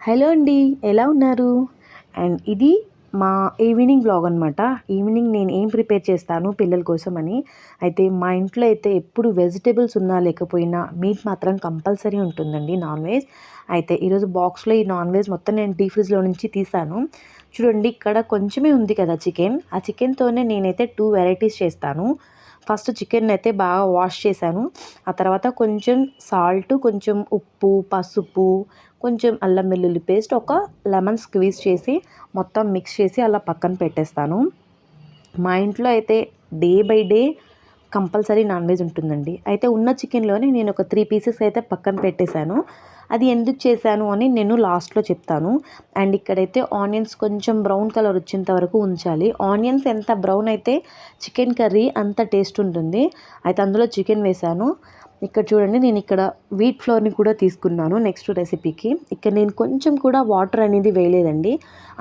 Hello అండి ఎలా ఉన్నారు? అండ్ ఇది మా ఈవినింగ్ బ్లాగ్ అనమాట ఈవినింగ్ నేను ఏం ప్రిపేర్ చేస్తాను పిల్లల కోసం అని. అయితే మా ఇంట్లో అయితే ఎప్పుడు వెజిటేబుల్స్ ఉన్నా లేకపోయినా మీట్ మాత్రం కంపల్సరీ ఉంటుందండి నాన్ వెజ్. అయితే ఈరోజు బాక్స్లో ఈ నాన్ వెజ్ మొత్తం నేను డీ ఫ్రిడ్జ్లో నుంచి తీసాను చూడండి ఇక్కడ కొంచెమే ఉంది కదా చికెన్. ఆ చికెన్తోనే నేనైతే టూ వెరైటీస్ చేస్తాను. ఫస్ట్ చికెన్ అయితే బాగా వాష్ చేశాను. ఆ తర్వాత కొంచెం సాల్ట్ కొంచెం ఉప్పు పసుపు కొంచెం అల్లం వెల్లుల్లి పేస్ట్ ఒక లెమన్ స్క్వీజ్ చేసి మొత్తం మిక్స్ చేసి అలా పక్కన పెట్టేస్తాను. మా ఇంట్లో అయితే day by day compulsory non veg ఉంటుందండి. అయితే ఉన్న చికెన్లోనే నేను ఒక త్రీ పీసెస్ అయితే పక్కన పెట్టేశాను. అది ఎందుకు చేశాను అని నేను లాస్ట్లో చెప్తాను. అండ్ ఇక్కడైతే ఆనియన్స్ కొంచెం బ్రౌన్ కలర్ వచ్చేంత వరకు ఉంచాలి. ఆనియన్స్ ఎంత బ్రౌన్ అయితే చికెన్ కర్రీ అంత టేస్ట్ ఉంటుంది. అయితే అందులో చికెన్ వేశాను. ఇక్కడ చూడండి నేను ఇక్కడ వీట్ ఫ్లోర్ని కూడా తీసుకున్నాను నెక్స్ట్ రెసిపీకి ఇక్కడ నేను కొంచెం కూడా వాటర్ అనేది వేయలేదండి.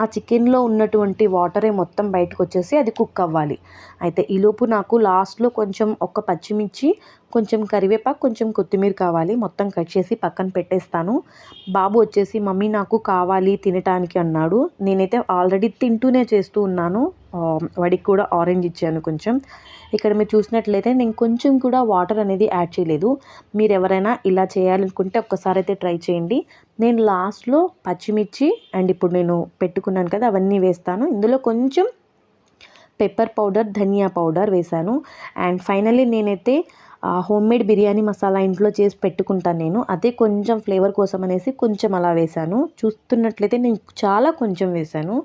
ఆ చికెన్లో ఉన్నటువంటి వాటరే మొత్తం బయటకు వచ్చేసి అది కుక్ అవ్వాలి. అయితే ఈలోపు నాకు లాస్ట్లో కొంచెం ఒక పచ్చిమిర్చి కొంచెం కరివేపాకు కొంచెం కొత్తిమీర కావాలి. మొత్తం కట్ చేసి పక్కన పెట్టేస్తాను. బాబు వచ్చేసి మమ్మీ నాకు కావాలి తినటానికి అన్నాడు. నేనైతే ఆల్రెడీ తింటూనే చేస్తూ ఉన్నాను. వాడికి కూడా ఆరెంజ్ ఇచ్చాను కొంచెం. ఇక్కడ మీరు చూసినట్లయితే నేను కొంచెం కూడా వాటర్ అనేది యాడ్ చేయలేదు. మీరు ఎవరైనా ఇలా చేయాలనుకుంటే ఒక్కసారి అయితే ట్రై చేయండి. నేను లాస్ట్లో పచ్చిమిర్చి అండ్ ఇప్పుడు నేను పెట్టుకున్నాను కదా అవన్నీ వేస్తాను. ఇందులో కొంచెం పెప్పర్ పౌడర్ ధనియా పౌడర్ వేశాను. అండ్ ఫైనల్లీ నేనైతే హోమ్ మేడ్ బిర్యానీ మసాలా ఇంట్లో చేసి పెట్టుకుంటాను నేను. అదే కొంచెం ఫ్లేవర్ కోసం అనేసి కొంచెం అలా వేశాను. చూస్తున్నట్లయితే నేను చాలా కొంచెం వేశాను.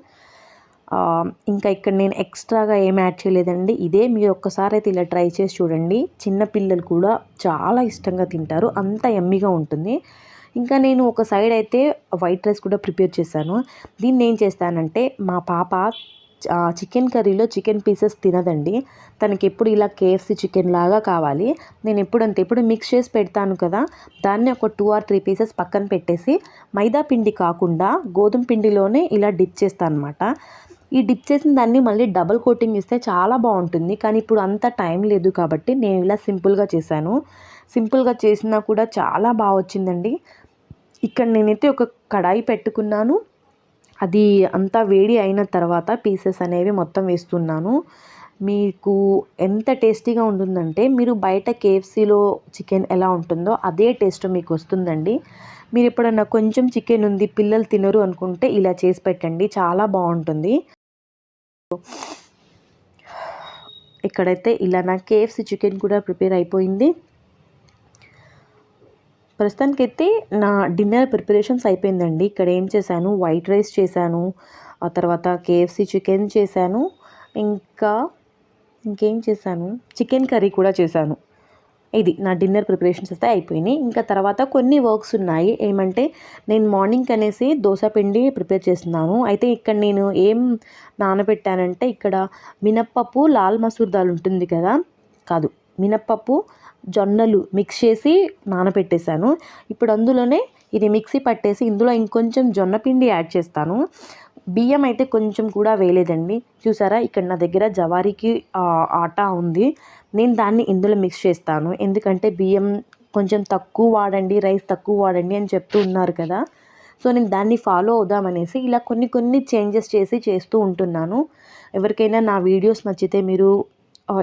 ఇంకా ఇక్కడ నేను ఎక్స్ట్రాగా ఏం యాడ్ చేయలేదండి. ఇదే మీరు ఒక్కసారి అయితే ఇలా ట్రై చేసి చూడండి. చిన్న పిల్లలు కూడా చాలా ఇష్టంగా తింటారు. అంత ఎమ్మిగా ఉంటుంది. ఇంకా నేను ఒక సైడ్ అయితే వైట్ రైస్ కూడా ప్రిపేర్ చేశాను. దీన్ని ఏం చేస్తానంటే మా పాప చికెన్ కర్రీలో చికెన్ పీసెస్ తినదండి. తనకి ఎప్పుడు ఇలా కేఎఫ్సీ చికెన్ లాగా కావాలి. నేను ఎప్పుడు ఎప్పుడు మిక్స్ చేసి పెడతాను కదా దాన్ని ఒక టూ ఆర్ త్రీ పీసెస్ పక్కన పెట్టేసి మైదా పిండి కాకుండా గోధుమ పిండిలోనే ఇలా డిప్ చేస్తాను అనమాట ఈ డిప్ చేసిన దాన్ని మళ్ళీ డబల్ కోటింగ్ ఇస్తే చాలా బాగుంటుంది. కానీ ఇప్పుడు అంత టైం లేదు కాబట్టి నేను ఇలా సింపుల్గా చేశాను. సింపుల్గా చేసినా కూడా చాలా బాగా వచ్చిందండి. ఇక్కడ నేనైతే ఒక కడాయి పెట్టుకున్నాను. అది అంతా వేడి అయిన తర్వాత పీసెస్ అనేవి మొత్తం వేస్తున్నాను. మీకు ఎంత టేస్టీగా ఉంటుందంటే మీరు బయట కేఎఫ్సీలో చికెన్ ఎలా ఉంటుందో అదే టేస్ట్ మీకు వస్తుందండి. మీరు ఎప్పుడన్నా కొంచెం చికెన్ ఉంది పిల్లలు తినరు అనుకుంటే ఇలా చేసి పెట్టండి చాలా బాగుంటుంది. ఇక్కడైతే ఇలా నా కేఎఫ్సీ చికెన్ కూడా ప్రిపేర్ అయిపోయింది. ప్రస్తుతానికైతే నా డిన్నర్ ప్రిపరేషన్స్ అయిపోయిందండి. ఇక్కడ ఏం చేశాను? వైట్ రైస్ చేశాను. ఆ తర్వాత కేఎఫ్సి చికెన్ చేశాను. ఇంకా ఇంకేం చేశాను? చికెన్ కర్రీ కూడా చేశాను. ఇది నా డిన్నర్ ప్రిపరేషన్స్ అయితే అయిపోయినాయి. ఇంకా తర్వాత కొన్ని వర్క్స్ ఉన్నాయి. ఏమంటే నేను మార్నింగ్ అనేసి దోశ పిండి ప్రిపేర్ చేస్తున్నాను. అయితే ఇక్కడ నేను ఏం నానబెట్టానంటే ఇక్కడ మినప్పప్పు లాల్ మసూర్ దాల్ ఉంటుంది కదా? కాదు. మినప్పప్పు జొన్నలు మిక్స్ చేసి నానబెట్టేశాను ఇప్పుడు అందులోనే ఇది మిక్సీ పట్టేసి ఇందులో ఇంకొంచెం జొన్న పిండి యాడ్ చేస్తాను. బియ్యం అయితే కొంచెం కూడా వేయలేదండి. చూసారా? ఇక్కడ నా దగ్గర జవారీకి ఆటా ఉంది. నేను దాన్ని ఇందులో మిక్స్ చేస్తాను. ఎందుకంటే బియ్యం కొంచెం తక్కువ వాడండి రైస్ తక్కువ వాడండి అని చెప్తూ ఉన్నారు కదా. సో నేను దాన్ని ఫాలో అవుదామనేసి ఇలా కొన్ని కొన్ని చేంజెస్ చేసి చేస్తూ ఉంటున్నాను. ఎవరికైనా నా వీడియోస్ నచ్చితే మీరు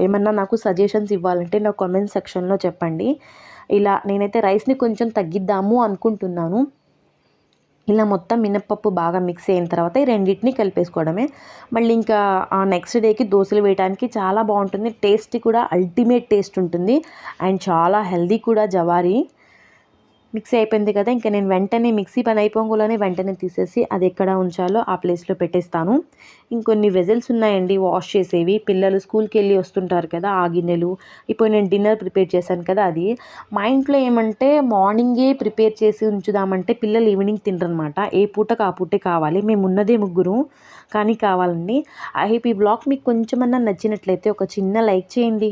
ఏమన్నా నాకు సజెషన్స్ ఇవ్వాలంటే నా కామెంట్ సెక్షన్లో చెప్పండి. ఇలా నేనైతే రైస్ని కొంచెం తగ్గిద్దాము అనుకుంటున్నాను. ఇలా మొత్తం మినప్పప్పు బాగా మిక్స్ అయిన తర్వాత ఈ రెండింటిని కలిపేసుకోవడమే. మళ్ళీ ఇంకా నెక్స్ట్ డేకి దోశలు వేయడానికి చాలా బాగుంటుంది. టేస్ట్ కూడా అల్టిమేట్ టేస్ట్ ఉంటుంది. అండ్ చాలా హెల్దీ కూడా జవారీ. మిక్సీ అయిపోయింది కదా ఇంకా నేను వెంటనే మిక్సీ పని అయిపోగానే వెంటనే తీసేసి అది ఎక్కడ ఉంచాలో ఆ ప్లేస్లో పెట్టేస్తాను. ఇంకొన్ని వెజల్స్ ఉన్నాయండి వాష్ చేసేవి. పిల్లలు స్కూల్కి వెళ్ళి వస్తుంటారు కదా ఆ గిన్నెలు. ఇప్పుడు నేను డిన్నర్ ప్రిపేర్ చేశాను కదా అది. మా ఇంట్లో ఏమంటే మార్నింగే ప్రిపేర్ చేసి ఉంచుదామంటే పిల్లలు ఈవినింగ్ తినరనమాట. ఏ పూటకు ఆ పూటే కావాలి. మేము ఉన్నదే ముగ్గురు కానీ కావాలండి. ఐ హోప్ ఈ బ్లాగ్ మీకు కొంచెమన్నా నచ్చినట్లయితే ఒక చిన్న లైక్ చేయండి.